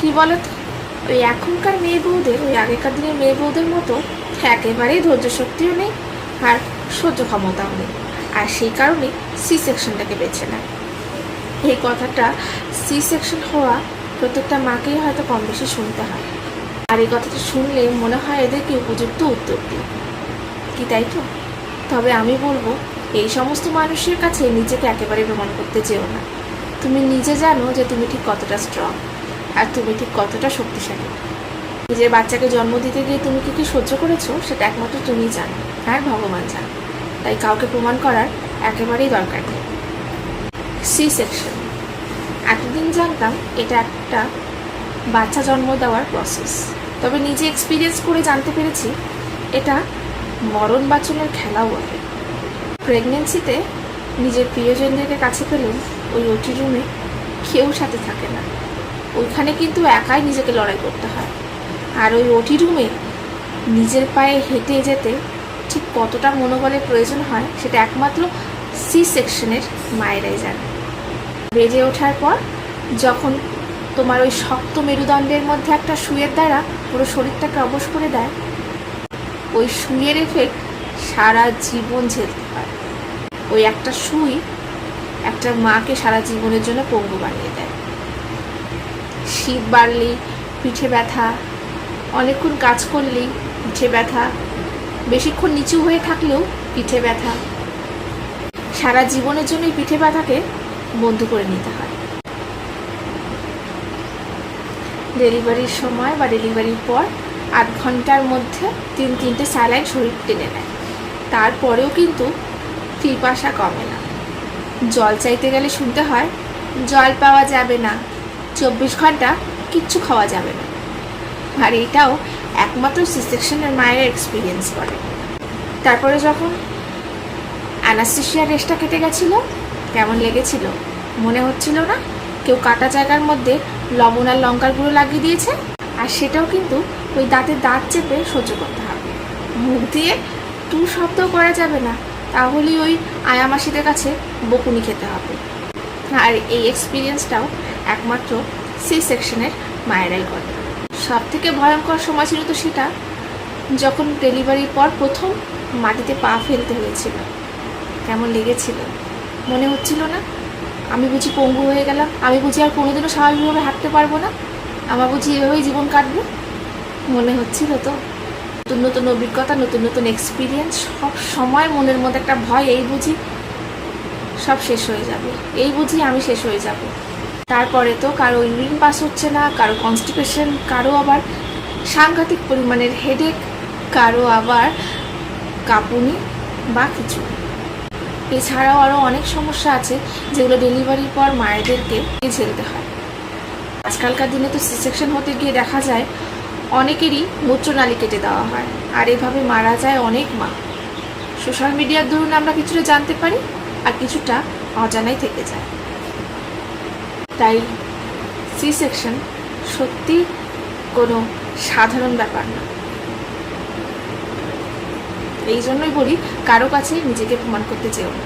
কি বলো তো ওই এখনকার মেয়ে বউদের, ওই আগেকার দিনের মেয়ে বউদের মতো একেবারেই ধৈর্য শক্তিও নেই আর সহ্য ক্ষমতাও নেই। আর সেই কারণে সি সেকশনটাকে বেছে নেয়। এই কথাটা সি সেকশন হওয়া প্রত্যেকটা মাকেই হয়তো কম বেশি শুনতে হয়। আর এই কথাটা শুনলে মনে হয় এদেরকে উপযুক্ত উত্তর দিই? কি তাই তো? তবে আমি বলব, এই সমস্ত মানুষের কাছে নিজেকে একেবারে প্রমাণ করতে যেও না। তুমি নিজে জানো যে তুমি ঠিক কতটা স্ট্রং আর তুমি ঠিক কতটা শক্তিশালী। নিজের বাচ্চাকে জন্ম দিতে গিয়ে তুমি কি কি সহ্য করেছ, সেটা একমাত্র তুমি জানো। আর ভগবান জানো। তাই কাউকে প্রমাণ করার একেবারেই দরকার নেই। C section. এতদিন জানতাম এটা একটা বাচ্চা জন্ম দেওয়ার প্রসেস তবে নিজে এক্সপিরিয়েন্স করে জানতে পেরেছি, এটা মরণ বাঁচনের খেলাও বটে প্রেগনেন্সিতে নিজের প্রিয়জনদেরকে কাছে পেলেও ওই ওটি রুমে কেউ সাথে থাকে না। ওইখানে কিন্তু একাই নিজেকে লড়াই করতে হয়। আর ওই ওটি রুমে নিজের পায়ে হেঁটে যেতে ঠিক কতটা মনোবলের প্রয়োজন হয়, সেটা একমাত্র সি সেকশনের মায়েরাই জানে। বেজে ওঠার পর যখন তোমার ওই শক্ত মেরুদণ্ডের মধ্যে একটা সুয়ের দ্বারা পুরো শরীরটাকে অবশ করে দেয়, ওই সুইয়ের এফেক্ট সারা জীবন ঝেলতে হয়। ওই একটা সুই একটা মাকে সারা জীবনের জন্য পঙ্গু বানিয়ে দেয়। শীত বাড়লেই পিঠে ব্যথা, অনেকক্ষণ কাজ করলেই পিঠে ব্যথা, বেশিক্ষণ নিচু হয়ে থাকলেও পিঠে ব্যথা। সারা জীবনের জন্য এই পিঠে ব্যথাকে বন্ধ করে নিতে হয়। ডেলিভারির সময় বা ডেলিভারির পর আধ ঘণ্টার মধ্যে তিন তিনটে স্যালাইন শরীর টেনে নেয়। তারপরেও কিন্তু পিপাসা কমে না। জল চাইতে গেলে শুনতে হয়, জল পাওয়া যাবে না। চব্বিশ ঘণ্টা কিচ্ছু খাওয়া যাবে না। আর এটাও একমাত্র সি সেকশনের মায়ের এক্সপিরিয়েন্স করে। তারপরে যখন অ্যানাস্টেশিয়া রেসটা কেটে গেছিল, কেমন লেগেছিল? মনে হচ্ছিল না? কেউ কাটা জায়গার মধ্যে লবণ আর লঙ্কার গুঁড়ো লাগিয়ে দিয়েছে? আর সেটাও কিন্তু ওই দাঁতের দাঁত চেপে সহ্য করতে হবে। মুখ দিয়ে টু শব্দও করা যাবে না, তাহলেই ওই আয়ামাসিদের কাছে বকুনি খেতে হবে। আর এই এক্সপিরিয়েন্সটাও একমাত্র সি সেকশনের মায়েরাই করে। সব থেকে ভয়ঙ্কর সময় ছিল তো সেটা যখন ডেলিভারির পর প্রথম মাটিতে পা ফেলতে হয়েছিল। কেমন লেগেছিল? মনে হচ্ছিল না? আমি বুঝি পঙ্গু হয়ে গেলাম। আমি বুঝি আর কোনোদিনও স্বাভাবিকভাবে হাঁটতে পারব না। আমার বুঝি এভাবেই জীবন কাটবে? মনে হচ্ছিল তো। নতুন নতুন অভিজ্ঞতা, নতুন নতুন এক্সপিরিয়েন্স সব সময় মনের মধ্যে একটা ভয়, এই বুঝি সব শেষ হয়ে যাবে। এই বুঝি আমি শেষ হয়ে যাব। তারপরে তো কারও ইউরিন পাস হচ্ছে না, কারও কনস্টিপেশন কারও আবার সাংঘাতিক পরিমাণের হেডেক কারও আবার কাঁপুনি বা কিছু। এছাড়াও আরও অনেক সমস্যা আছে যেগুলো ডেলিভারির পর মায়েদেরকে ঝেলতে হয়। আজকালকার দিনে তো সি সেকশন হতে গিয়ে দেখা যায় অনেকেরই মূত্রনালী কেটে দেওয়া হয় আর এভাবে মারা যায় অনেক মা। সোশ্যাল মিডিয়ার ধরুন আমরা কিছুটা জানতে পারি আর কিছুটা অজানাই থেকে যায়। তাই সি সেকশন সত্যি কোনো সাধারণ ব্যাপার না। এই জন্যই বলি, কারও কাছে নিজেকে প্রমাণ করতে চেয়েও না।